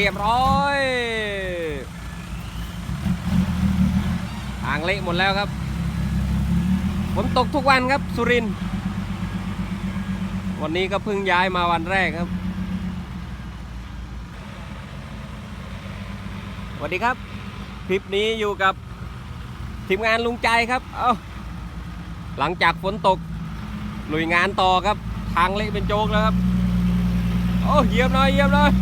เรียบร้อยทางเละหมดแล้วครับฝนตกทุกวันครับสุรินวันนี้ก็เพิ่งย้ายมาวันแรกครับสวัสดีครับ คลิปนี้อยู่กับทีมงานลุงใจครับ เอาหลังจากฝนตกลุยงานต่อครับ ทางเละเป็นโจกแล้วครับ โอ้เยียบหน่อยเยียบหน่อย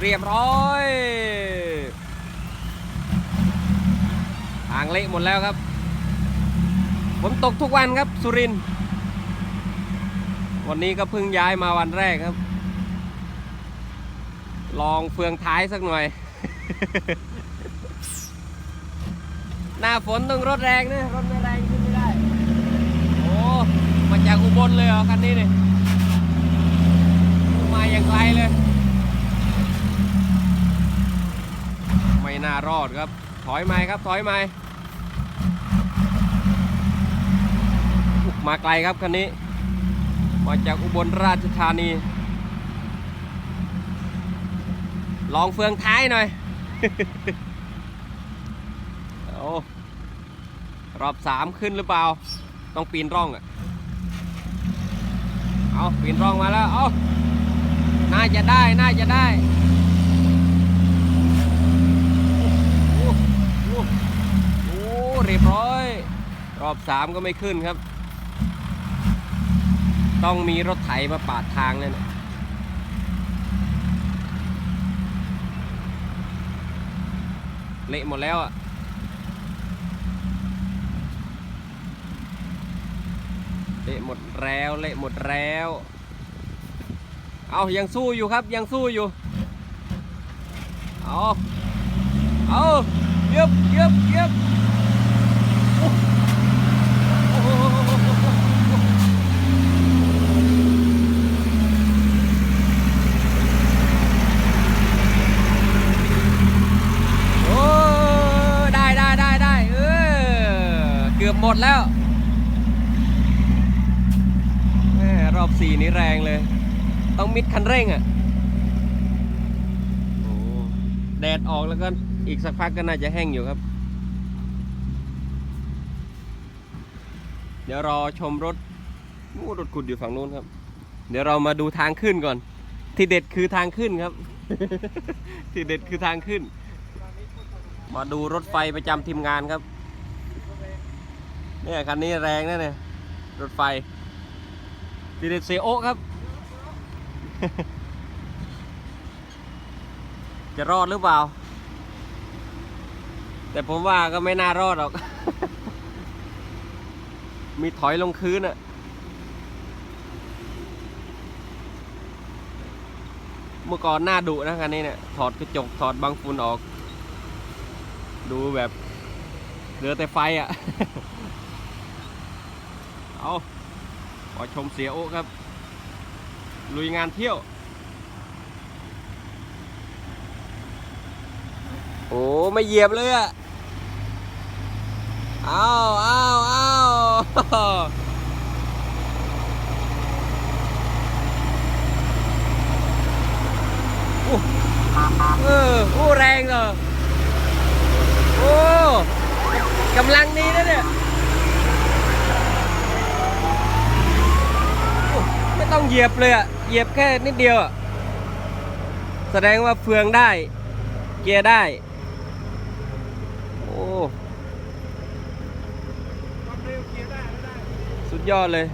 เรียบร้อยทางเละหมดแล้วครับฝนตกทุกวันครับสุรินวันนี้ก็เพิ่งย้ายมาวันแรกครับ ลองเฟืองท้ายสักหน่อย หน้าฝนต้องรถแรงนะรถไม่แรงขึ้นไม่ได้ โอ้มาจากอุ บลเลยเหรอคันนี้เนี่ยมาอย่างไกลเลย ไม่น่ารอดครับ ถอยไม่ครับ ถอยไม่มาไกลครับคันนี้ มาจากอุบลราชธานี ลองเฟืองท้ายหน่อยโอ้รอบสามขึ้นหรือเปล่า ต้องปีนร่องอะ เอาปีนร่องมาแล้ว เอาน่าจะได้ น่าจะได้โอ้โอ้โอ้เรียบร้อย รอบสามก็ไม่ขึ้นครับ ต้องมีรถไถมาปาดทางเลยนะเละหมดแล้วอะ เละหมดแล้วเละหมดแล้ว เอายังสู้อยู่ครับยังสู้อยู่ เอาเอาเย็บเย็บเย็บโอ้ได้ได้ได้ได้เออเกือบหมดแล้ว แม่ร อบสี่นี้แรงเลย ต้องมิดคันเร่งอะโอ้แดดออกแล้วก็อีกสักพักก็น่าจะแห้งอยู่ครับ เดี๋ยวรอชมรถนู่รถขุดอยู่ฝั่งนู้นครับ เดี๋ยวเรามาดูทางขึ้นก่อน ที่เด็ดคือทางขึ้นครับ ที่เด็ดคือทางขึ้น มาดูรถไฟประจำทีมงานครับเนี่ยคันนี้แรงนะเนี่ยรถไฟ ดีเด็ดเซโอครับ จะรอดหรือเปล่า แต่ผมว่าก็ไม่น่ารอดหรอก มีถอยลงคืนอะเมื่อก่อนหน้าดุนะคันนี้เนี่ยถอดกระจกถอดบังฝุ่นออก ดูแบบเหลือแต่ไฟอะเอา ขอชมเสียโอครับ ลุยงานเที่ยว โอ้ไม่เหยียบเลยอะเอาเอาเอาโอ้เออโอ้แรงเหรอโอ้กำลังดีนะเนี่ย ไม่ต้อง เหยียบเลยอะเหยียบแค่นิดเดียวอะแสดงว่าเฟืองได้ เกียร์ได้ โอ้สุดยอดเลย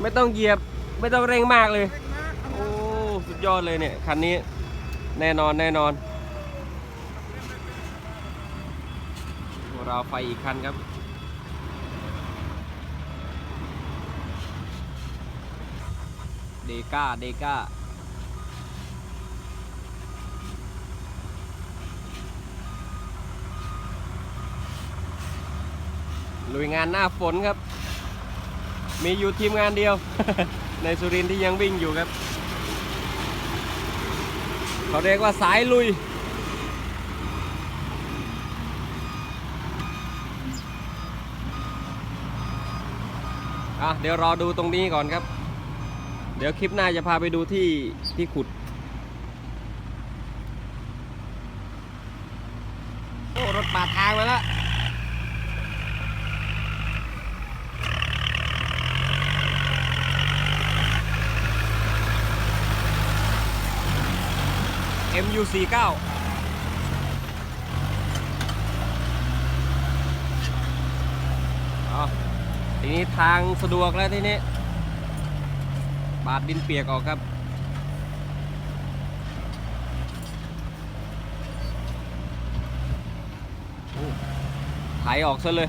ไม่ต้องเหยียบไม่ต้องเร่งมากเลย โอ้สุดยอดเลยเนี่ยคันนี้แน่นอนแน่นอนเราไฟอีกคันครับ เดก้าเดก้าลุยงานหน้าฝนครับ มีอยู่ทีมงานเดียว ในสุรินที่ยังวิ่งอยู่ครับ เขาเรียกว่าสายลุยอะเดี๋ยวรอดูตรงนี้ก่อนครับ เดี๋ยวคลิปหน้าจะพาไปดูที่ที่ขุด โอ้ รถปาดทางมาแล้ว MU49 เอาทีนี้ทางสะดวกแล้วทีนี้ ปาดดินเปียกออกครับโอ้ไถออกซะเลย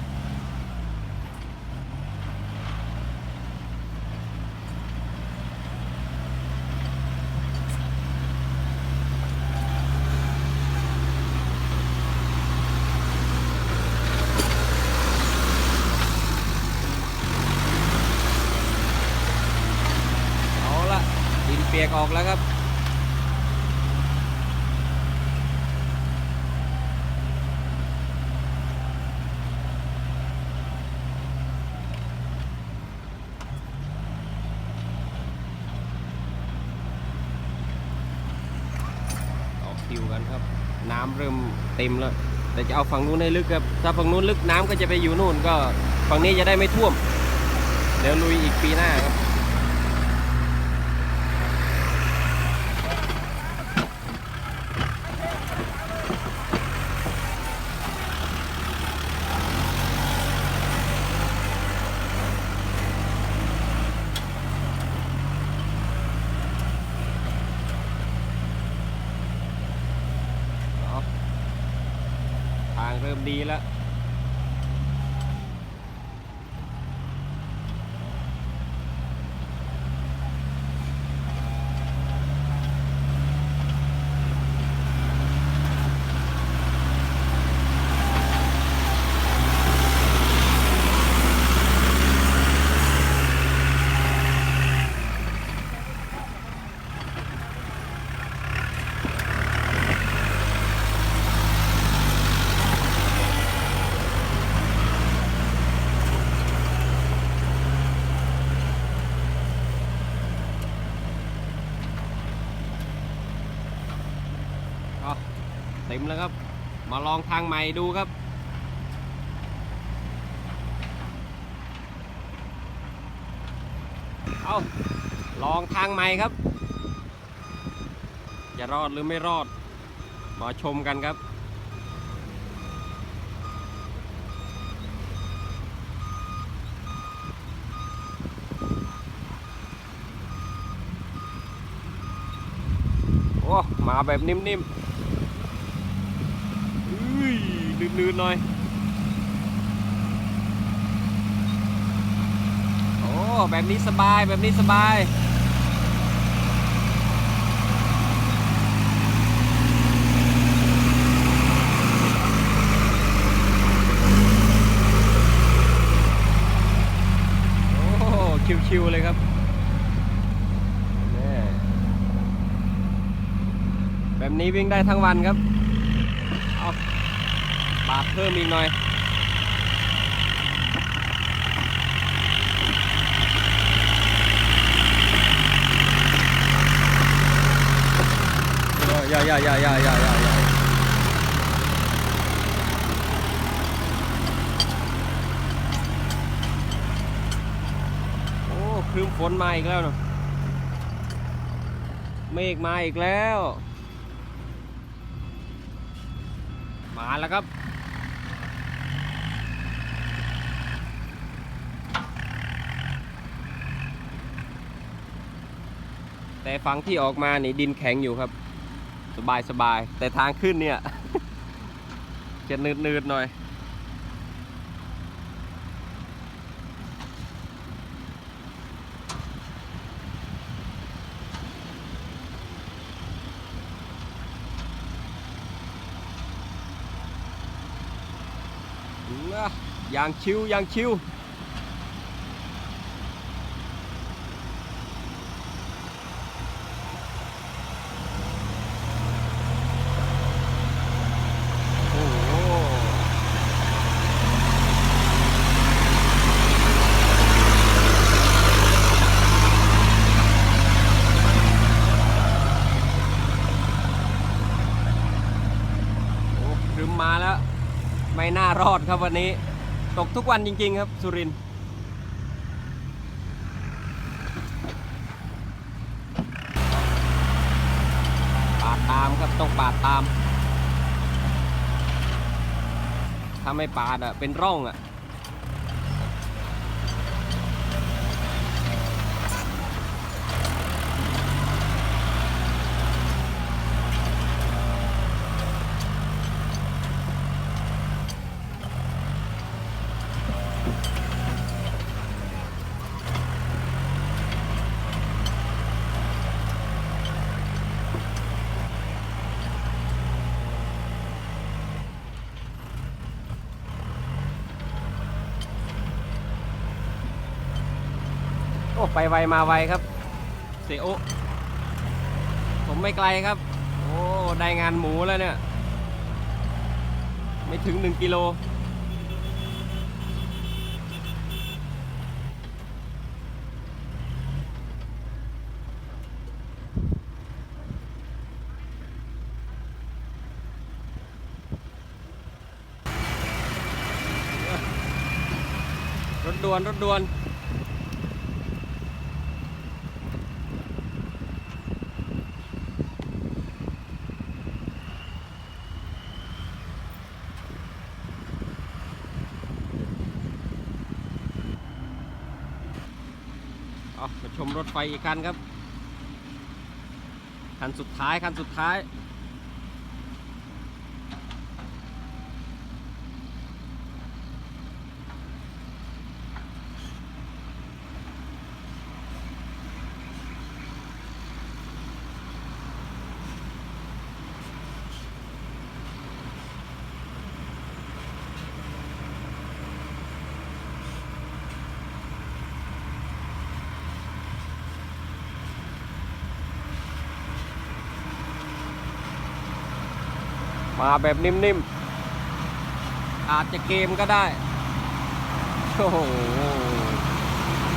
เอาละดินเปี ยกออกแล้วครับ ออกคิวกันครับ น้ำเริ่มเต็มแล้ว แต่จะเอาฝั่งนู้นให้ลึกครับ ถ้าฝั่งนู้นลึกน้ำก็จะไปอยู่นู่นก็ฝั่งนี้จะได้ไม่ท่วม เดี๋ยวลุยอีกปีหน้าครับ ริ่มดีแล้ว ก็เต็ม แล้วครับ มาลองทางใหม่ดูครับ เอาลองทางใหม่ครับ จะรอดหรือไม่รอด มาชมกันครับโอ้มาแบบนิ่มๆอุ้ย ลื่นหน่อย โอ้ แบบนี้สบาย แบบนี้สบายโอ้ชิวๆเลยครับแบบนี้วิ่งได้ทั้งวันครับ ปาดเพิ่มอีกหน่อยอย่าอย่าอย่าอย่าอย่าอย่าอย่าโอ้ครึ้มฝนมาอีกแล้วเนอะเมฆมาอีกแล้ว มาแล้วครับ แต่ฝั่งที่ออกมานี่ดินแข็งอยู่ครับ สบายสบาย แต่ทางขึ้นเนี่ย จะนืดนืดๆหน่อยย่างชิวย่างชิวโอ้โห ไม่น่ารอดครับวันนี้ ตกทุกวันจริง ๆ ครับสุรินทร์ปาดตามครับต้องปาดตาม ถ้าไม่ปาดอะเป็นร่องอะ อ้ไปไวมาไวครับ เสียโอผมไม่ไกลครับ โอ้ได้งานหมูแล้วเนี่ย ไม่ถึง 1 กิโลรถด่วนรถด่วน เอามาชมรถไฟอีกคันครับ คันสุดท้ายคันสุดท้าย มาแบบนิ่มๆ อาจจะเกมก็ได้ โอ้โห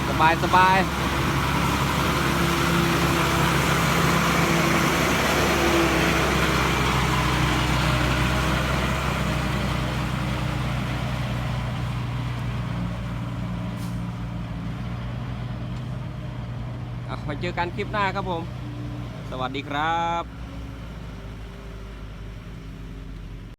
สบายสบายไว้เจอกันคลิปหน้าครับผม สวัสดีครับ